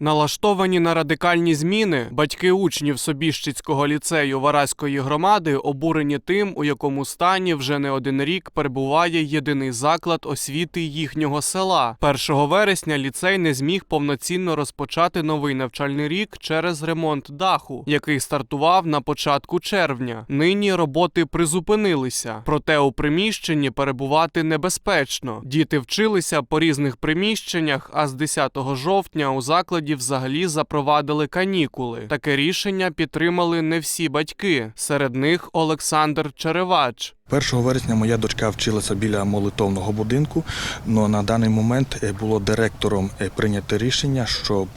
Налаштовані на радикальні зміни, батьки учнів Собіщицького ліцею Вараської громади обурені тим, у якому стані вже не один рік перебуває єдиний заклад освіти їхнього села. 1 вересня ліцей не зміг повноцінно розпочати новий навчальний рік через ремонт даху, який стартував на початку червня. Нині роботи призупинилися, проте у приміщенні перебувати небезпечно. Діти вчилися по різних приміщеннях, а з 10 жовтня у закладі взагалі запровадили канікули. Таке рішення підтримали не всі батьки. Серед них Олександр Черевач. 1 вересня моя дочка вчилася біля молитовного будинку, але на даний момент е, було директором е, прийнято рішення, щоб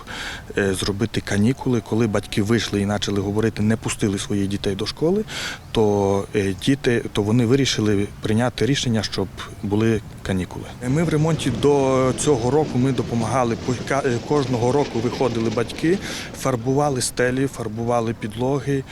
е, зробити канікули. Коли батьки вийшли і почали говорити, не пустили своїх дітей до школи, то діти, то вони вирішили прийняти рішення, щоб були канікули. Ми в ремонті до цього року ми допомагали кожного року виходили батьки, фарбували стелі, фарбували підлоги.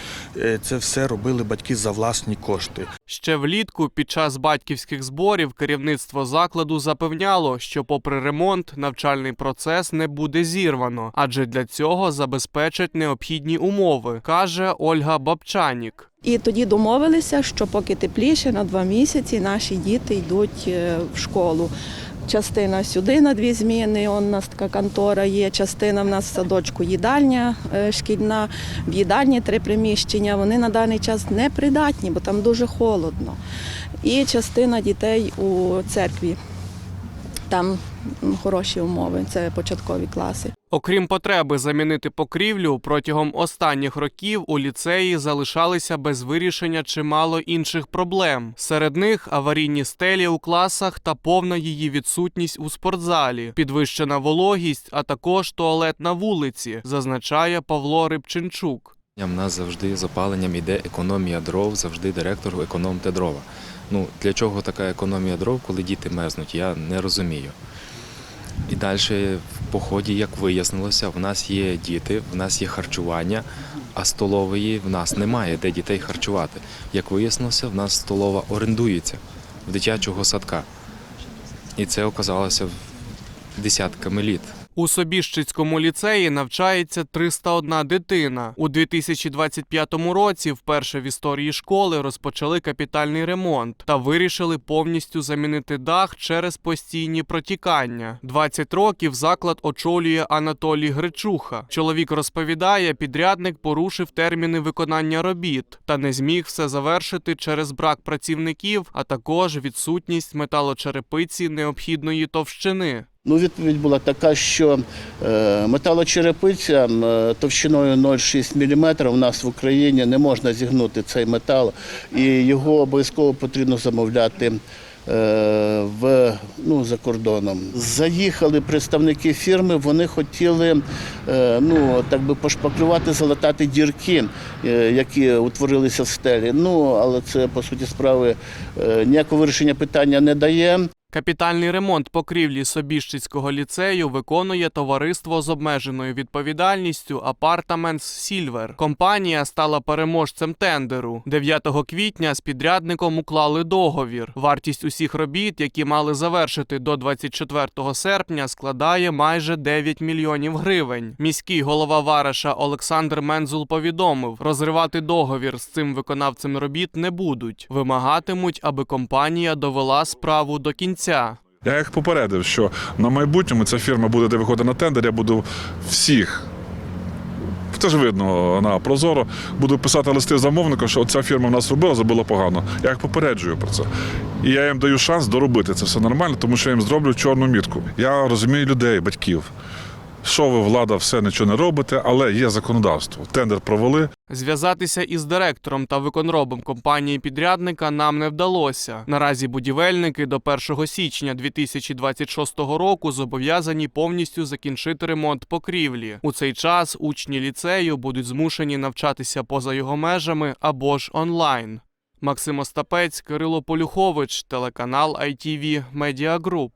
Це все робили батьки за власні кошти. Ще влітку, під час батьківських зборів, керівництво закладу запевняло, що, попри ремонт, навчальний процес не буде зірвано, адже для цього забезпечать необхідні умови, каже Ольга Бабчанік. І тоді домовилися, що поки тепліше на два місяці наші діти йдуть е, в школу. Частина сюди на дві зміни. У нас така контора є. Частина в нас в садочку їдальня е, шкільна. В їдальні три приміщення. Вони на даний час не придатні, бо там дуже холодно. І частина дітей у церкві. Там хороші умови. Це початкові класи. Окрім потреби замінити покрівлю, протягом останніх років у ліцеї залишалися без вирішення чимало інших проблем. Серед них аварійні стелі у класах та повна її відсутність у спортзалі, підвищена вологість, а також туалет на вулиці, зазначає Павло Рибчинчук. У нас завжди з опаленням іде економія дров, завжди директор економте дрова. Ну, для чого така економія дров, коли діти мерзнуть, я не розумію. І далі в поході, як вияснилося, в нас є діти, в нас є харчування, а столової в нас немає, де дітей харчувати. Як вияснилося, в нас столова орендується в дитячого садка. І це оказалося десятками літ. У Собіщицькому ліцеї навчається 301 дитина. У 2025 році вперше в історії школи розпочали капітальний ремонт та вирішили повністю замінити дах через постійні протікання. 20 років заклад очолює Анатолій Гречуха. Чоловік розповідає, підрядник порушив терміни виконання робіт та не зміг все завершити через брак працівників, а також відсутність металочерепиці необхідної товщини. Ну, відповідь була така, що е, металочерепиця е, товщиною 0,6 мм у нас в Україні не можна зігнути цей метал, і його обов'язково потрібно замовляти. е, В ну за кордоном заїхали представники фірми. Вони хотіли ну так би пошпаклювати, залатати дірки, які утворилися в стелі. Ну але це по суті справи ніякого вирішення питання не дає. Капітальний ремонт покрівлі Собіщицького ліцею виконує товариство з обмеженою відповідальністю Apartments Silver. Компанія стала переможцем тендеру. 9 квітня з підрядником уклали договір. Вартість усіх робіт, які мали завершити до 24 серпня, складає майже 9 мільйонів гривень. Міський голова Вараша Олександр Мензул повідомив, розривати договір з цим виконавцем робіт не будуть. Вимагатимуть, аби компанія довела справу до кінця. Я їх попередив, що на майбутньому ця фірма буде, де виходить на тендер, я буду всіх. Це ж видно на Прозоро. Буду писати листи замовнику, що ця фірма в нас робила, зробила погано. Я їх попереджую про це. І я їм даю шанс доробити це все нормально, тому що я їм зроблю чорну мітку. Я розумію людей, батьків. Що ви, влада, все нічого не робите, але є законодавство. Тендер провели, Зв'язатися із директором та виконробом компанії підрядника нам не вдалося. Наразі будівельники до 1 січня 2026 року зобов'язані повністю закінчити ремонт покрівлі. У цей час учні ліцею будуть змушені навчатися поза його межами або ж онлайн. Максим Остапець, Кирило Полюхович, телеканал ITV Media Group.